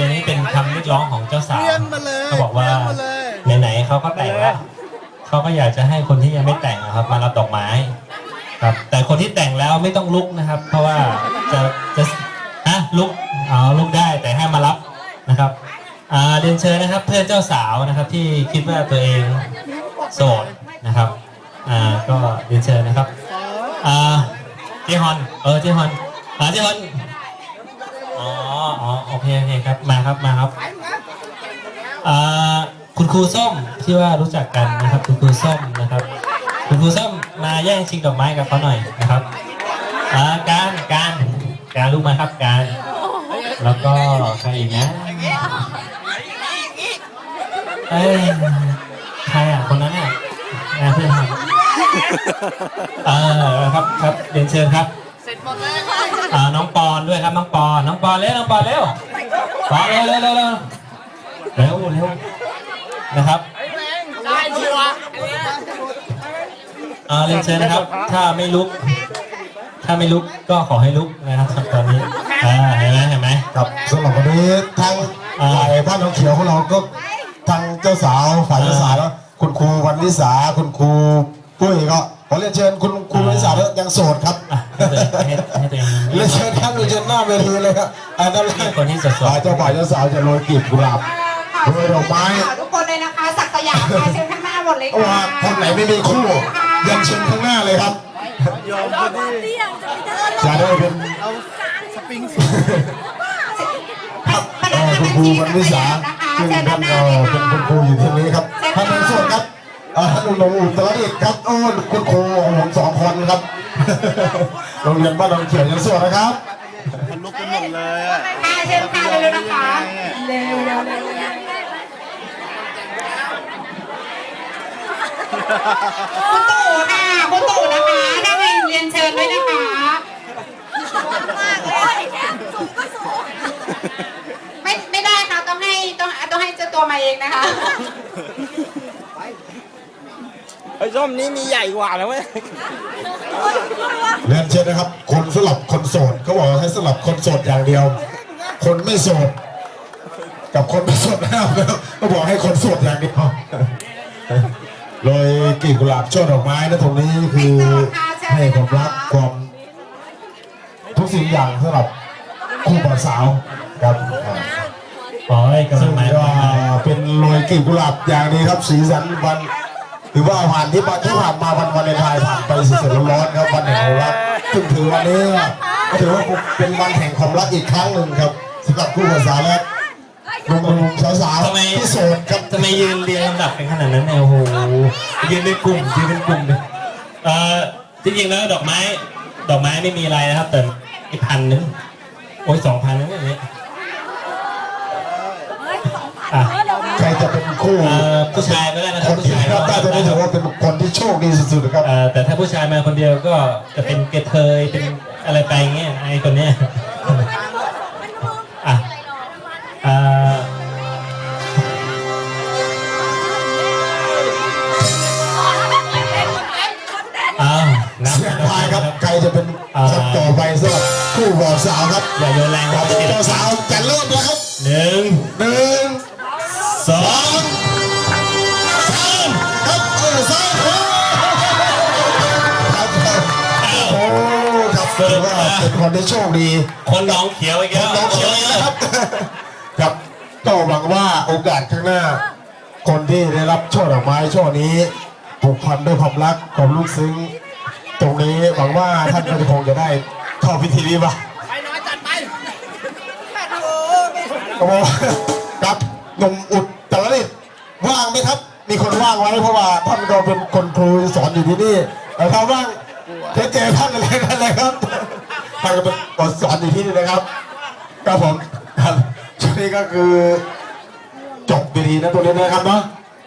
อันนี้เป็นคำเรียกร้องของเจ้าสาวเรียนมาเลยเขาบอกว่าเรียนมาเลยไหนๆเขาก็แต่งแล้วเขาก็อยากจะให้คนที่ยังไม่แต่งอะครับ มารับดอกไม้ครับ แต่คนที่แต่งแล้วไม่ต้องลุกนะครับ เพราะว่าจะจะฮะลุกอ๋อลุกได้แต่ให้มารับนะครับอ่าเรียนเชิญนะครับ เพื่อนเจ้าสาวนะครับ ที่คิดว่าตัวเองโสดนะครับอ่าก็เรียนเชิญนะครับอ่าเจฮอนเออเจฮอนอ่าเจฮอนอ๋ออ๋อโอ เคโอเคครับมาครับมาครับอ่าคุณครูส้มที่ว่ารู้จักกันนะครับ คุณครูส้มนะครับ คุณครูส้มมาแย่งชิงดอกไม้กับเขาหน่อยนะครับอ่าการการการลูกมาครับการ แล้วก็ใครอีกนะเอ้ยใครอะคนนั้นอะอ่าเพื่อนครับเออครับครับเรียนเชิญครับอ่าน้องปอนด้วยครับน้องปอนน้องปอนเร็วน้องปอนเร็ว ปอนเร็วเร็วเร็วเร็วเร็วเร็วนะครับอ่าเรียนเชิญนะครับ ถ้าไม่ลุก ถ้าไม่ลุกก็ขอให้ลุกนะครับตอนนี้อ่าเห็นไหมเห็นไหมครับสำหรับวันนี้ทางอ่าฝ่ายบ้านน้องเขียวของเราก็ทางเจ้าสาวฝ่ายเจ้าสาวแล้วคุณครูวันวิสาคุณครูปุ้ยก็ขอเรียนเชิญคุณครูวันวิสาแล้วยังโสดครับอะ ให้ตัวเองให้ให้ตัวเองเรียนเชิญครับเรียนเชิญหน้าเวทีเลยครับอันนั้นเลยคนที่สดๆฝ่ายเจ้าฝ่ายเจ้าสาวจะโรยกลีบกุหลาบโรยดอกไม้ ทุกคนเลยนะคะ สักสยามค่ะเชิญข้างหน้าหมดเลยเพราะว่าค่ะคนไหนไม่มีคู่ยังเชิญข้างหน้าเลยครับยอมพอดีจะได้เป็นเอาสปริงสูงครับเอ่อคุณครูวันวิสาซึ่งท่านเอ่อเป็นคุณครูอยู่ที่นี้ครับท่านเป็นส่วนครับเอ่อ ท่านหลวงอุตรดิตถ์ครับโอ้คุณครูของผมสองคนครับโรงเรียนบ้านดอนเขียวยังส่วนนะครับมันลุกไปหมดเลยอะค่ะเชิญค่ะเร็วๆนะคะเร็วเร็วเร็วคุณตู่ค่ะคุณตู่นะคะได้ไปเรียนเชิญด้วยนะคะไม่ไม่ได้ค่ะต้องให้ต้องต้องให้เจ้าตัวมาเองนะคะ ไอ้ส้มนี้มีใหญ่กว่านะเว้ยเรียนเชิญนะครับ คนสลับคนโสดเขาบอกว่าให้สลับคนโสดอย่างเดียว คนไม่โสด กับคนไม่โสดไม่เอาแล้วก็บอกให้คนโสดอย่างเดียวโดยกลีบกุหลาบช่อดอกไม้นะตรงนี้คือให้ความรักความทุกสิ่งอย่างสำหรับคู่บ่าวสาวครับขอให้กำลัซึ่งใจเป็นโรยกลีบกุหลาบอย่างนี้ครับสีสันวัน ถือว่าผ่านที่ผ่านที่ผ่านมาวันวาเลนไทน์ผ่านไปสดๆร้อนๆครับวันแห่งความรักซึ่งถือวันนี้ก็ถือว่าเป็นวันแห่งความรักอีกครั้งหนึ่งครับสำหรับคู่บ่าวสาวและหนุ่มๆสาวทำไมๆที่โสดครับทำไมยืนเรียงลำดับเป็นขนาดนั้นเนี่ยโอ้โหยืนเป็นกลุ่มยืนเป็นกลุ่มเลยเอ่อจริงๆแล้วดอกไม้ดอกไม้ไม่มีอะไรนะครับ แต่อีกพันนึงโอ้ยสองพันนึงอย่างนี้อะใคร จะเป็นคู่เอ่อผู้ชายไม่ได้นะคครับนผู้ที่ชายรับได้จะได้ถือว่าเป็นคนที่โชคดีสุดๆนะครับ เอ่อแต่ถ้าผู้ชายมาคนเดียวก็จะเป็นเกระเทยเป็นอะไรไปเงี้ยไอ้คนเนี้ยอะเอ่ออ้าวนับเสียงทายครับ ใครจะเป็นคนต่อไปสำหรับคู่บ่าวสาวครับอย่าโยนแรงคครัรับบเจ้าสาวจะเริ่มแล้วครับหนึ่ง ครับถือว่าเป็นคนที่โชคดี คนน้องเขียวอีกแล้วน้องเขียวนะครับครับก็หวังว่าโอกาสข้างหน้า คนที่ได้รับช่อดอกไม้ช่อนี้ผูกพันด้วยความรักความลึกซึ้งตรงนี้หวังว่าท่านก็คงจะได้เข้าพิธีนี้ป่ะไปน้อยจัดไปก็บอกว่าครับหนุ่มอุดตรดิตถ์ว่างไหมครับ มีคนว่างไว้เพราะว่าท่านก็เป็นคนครูสอนอยู่ที่นี่แต่ถ้าว่าง เจ๊เจท่านอะไรนั่นเลยครับท่านก็เป็นคนสอนอยู่ที่นี่นะครับครับผมครับช่วงนี้ก็คือจบดีนะตัวนี้นะครับเนาะ